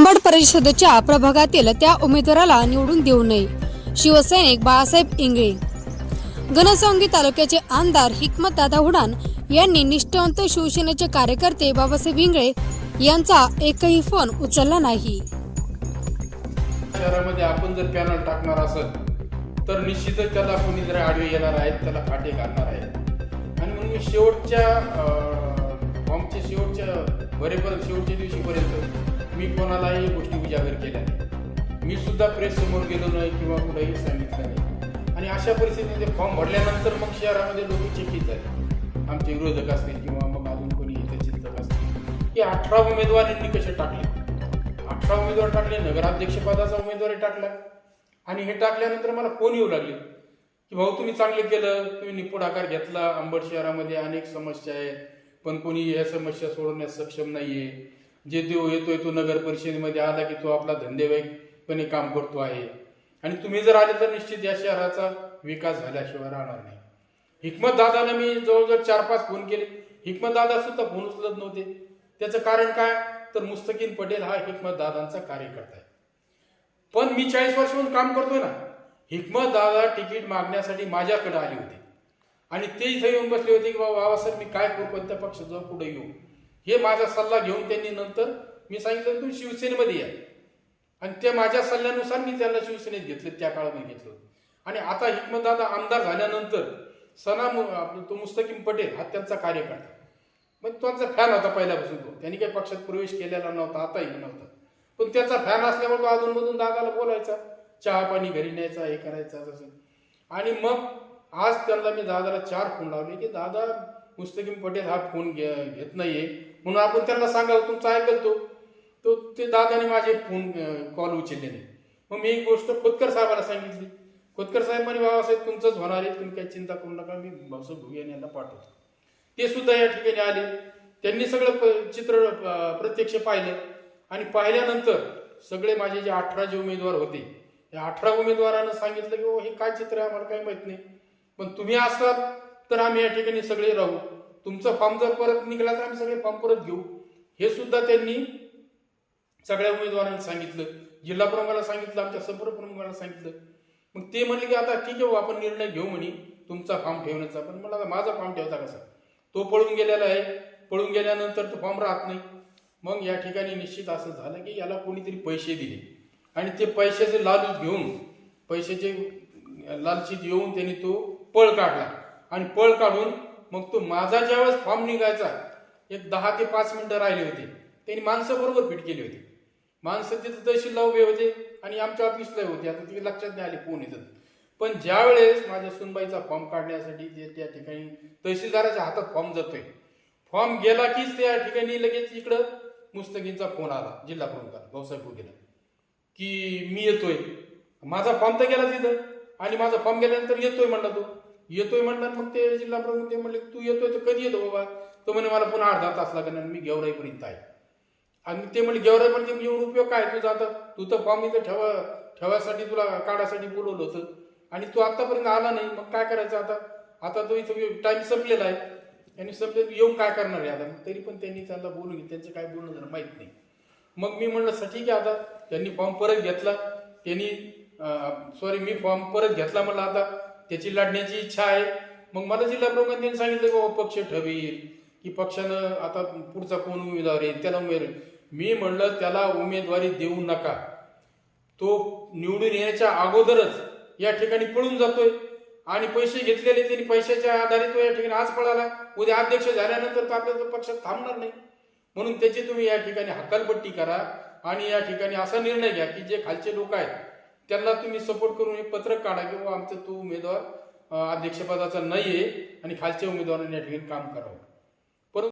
अंबड परिषदेच्या प्रभागातील त्या उमेदवाराला निवडून देऊ नये. शिवसैनिक बाळासाहेब इंगळे. घनसावंगी तालुक्याचे आमदार हिकमत दादा हुडान यांनी निष्ठावंत शिवसेनेचे कार्यकर्ते बाबासाहेब इंगळे यांचा एकही फोन उचलला नाही. शहरामध्ये आपण जर पॅनल टाकणार असेल तर निश्चितच त्याला कोणी जर आडवे येणार आहेत त्याला फाटे घालणार आहेत. आणि म्हणून मी शेवटच्या अं, फॉर्मच्या शेवटच्या बरेपर्यंत शेवटच्या दिवशीपर्यंत मी कोणालाही गोष्टी उजागर केल्या नाही मी सुद्धा प्रेस समोर गेलो नाही किंवा कुठेही सांगितलं नाही. आणि अशा परिस्थितीमध्ये फॉर्म भरल्यानंतर मग शहरामध्ये लोक चकित झाले. आमचे विरोधक असतील किंवा मग अजून कोणी इथे चिंतक असतील. की अठरा उमेदवारांनी कसे टाकले? अठरा उमेदवार टाकले नगराध्यक्षपदाचा उमेदवारी टाकला. आणि हे टाकल्यानंतर मला फोन येऊ लागले की भाऊ तुम्ही चांगलं केलं तुम्ही निपुण आकार घेतला अंबड शहरामध्ये अनेक समस्या आहेत. पण कोणी या समस्या सोडवण्यास सक्षम नाहीये. जे देव येतोय तो नगर परिषदेमध्ये आला की तो आपला धंदेवाईकपणे काम करतो आहे. आणि तुम्ही जर आले तर निश्चित या शहराचा विकास झाल्याशिवाय राहणार नाही. हिकमत दादाला मी जवळजवळ चार पाच फोन केले. हिकमत दादा सुद्धा फोन उचलत नव्हते. त्याचं कारण काय? तर मुस्तकीन पटेल हा हिकमत दादांचा कार्यकर्ता आहे. पण मी चाळीस वर्षाहून काम करतोय ना हिकमत दादा तिकीट मागण्यासाठी माझ्याकडे आले होते. आणि ते इथे येऊन बसले होते की बाबा बाबासाहेब मी काय करू? कोणत्या पक्षात पुढे येऊ? हे माझा सल्ला घेऊन त्यांनी नंतर मी सांगितलं तुम्ही शिवसेनेमध्ये या. आणि त्या माझ्या सल्ल्यानुसार मी त्यांना शिवसेनेत घेतले त्या काळामध्ये घेतलं. आणि आता हिकमतदादा आमदार झाल्यानंतर सना तो मुस्तकीम पटेल हा त्यांचा कार्यकर्ता. मग त्यांचा फॅन होता पहिल्यापासून तो. त्यांनी काही पक्षात प्रवेश केलेला नव्हता आताही नव्हता. पण त्याचा फॅन असल्यामुळे तो अधूनमधून दादाला बोलायचा चहा पाणी घरी न्यायचा हे करायचा तसं. आणि मग आज त्यांना मी दादाला चार फोन लावले की दादा मुस्तकीम पटेल हा फोन घे घेत नाहीये. म्हणून आपण त्यांना सांगावं तुमचा ऐकल तो. तो ते दादाने माझे फोन कॉल उचलले नाही मग मी एक गोष्ट खोतकर साहेबाला सांगितली. खोतकर साहेबांनी बाबासाहेब तुमचंच होणार आहे. तुम्ही काही चिंता करू नका. मी भाऊसाहेब भुगे यांना पाठवतो. ते सुद्धा या ठिकाणी आले. त्यांनी सगळं प- चित्र प्रत्यक्ष पाहिलं. आणि पाहिल्यानंतर सगळे माझे जे अठरा जे उमेदवार होते या अठरा उमेदवारांना सांगितलं की "ओ, हे काय चित्र आहे? आम्हाला काही माहीत नाही. पण तुम्ही असाल तर आम्ही या ठिकाणी सगळे राहू. तुमचा फॉर्म जर परत निघाला तर आम्ही सगळे फॉर्म परत घेऊ. हे सुद्धा त्यांनी सगळ्या उमेदवारांनी सांगितलं. जिल्हा प्रमुखाला सांगितलं आमच्या सफर प्रमुखाला सांगितलं. मग ते म्हणले की आता ठीक आहे हो, आपण निर्णय घेऊ म्हणे. तुमचा फॉर्म ठेवण्याचा. पण मला आता माझा फॉर्म ठेवता कसा? तो पळून गेलेला आहे. पळून गेल्यानंतर तो फॉर्म राहत नाही. मग या ठिकाणी निश्चित असं झालं की याला कोणीतरी पैसे दिले. आणि ते पैशाचे लालच घेऊन पैशाचे लालचीत येऊन त्यांनी तो पळ काढला. आणि पळ काढून मग तो माझा ज्यावेळेस फॉर्म निघायचा एक दहा ते पाच मिनिटं राहिली होती. त्यांनी माणसं बरोबर फिट केली होती. माणसं तिथं तहसीलला उभे होते आणि आमच्या ऑफिसला होते. आता तिथे लक्षात नाही आले कोण येतात पण ज्यावेळेस माझ्या सुनबाईचा फॉर्म काढण्यासाठी ते त्या ठिकाणी तहसीलदाराच्या हातात फॉर्म जातोय फॉर्म गेला कीच त्या ठिकाणी लगेच इकडं मुस्तकींचा फोन आला जिल्हा प्रमुखाला भाऊसाहेब गेला की मी येतोय. माझा फॉर्म तर गेला तिथं आणि माझा फॉर्म गेल्यानंतर येतोय म्हणला तो. येतोय म्हणला मग ते जिल्हा प्रमुख ते म्हणले तू येतोय तर कधी येतो बाबा? तो म्हणे मला पुन्हा अर्धा तास लागणार मी गेवराईपर्यंत आहे. आणि ते म्हणजे गेवराईपर्यंत येऊन उपयोग काय तू आता? तू तर फॉर्म इथं ठेवा ठेवायसाठी तुला काढायसाठी बोलवलं होतं. आणि तू आतापर्यंत आला नाही मग काय करायचं आता? आता तो इथं टाइम संपलेला आहे. आणि संपले येऊन काय करणार आहे आता? तरी पण त्यांनी त्यांना बोलून घेतलं त्यांचं काय बोलणं झालं माहीत नाही. मग मी म्हणलं सर ठीक आहे आता. त्यांनी फॉर्म परत घेतला. त्यांनी सॉरी मी फॉर्म परत घेतला म्हणलं आता. त्याची लढण्याची इच्छा आहे. मग मला जिल्हा प्रमुखांनी त्यांनी सांगितलं की बाबा पक्ष ठरवेल. की पक्षानं आता पुढचा कोण उमेदवार येईल त्याला उमेदवार मी म्हणलं त्याला उमेदवारी देऊ नका. तो निवडून येण्याच्या अगोदरच या ठिकाणी पळून जातोय. आणि पैसे घेतलेले त्यांनी पैशाच्या आधारे तो या ठिकाणी आज पळाला. उद्या अध्यक्ष झाल्यानंतर तर आपल्या तो पक्षात थांबणार नाही. म्हणून त्याची तुम्ही या ठिकाणी हकालपट्टी करा आणि या ठिकाणी असा निर्णय घ्या की जे खालचे लोक आहेत त्यांना तुम्ही सपोर्ट करून हे पत्रक काढा की बाबा तो उमेदवार अध्यक्षपदाचा नाही आहे आणि खालच्या उमेदवारांनी या ठिकाणी काम करावं.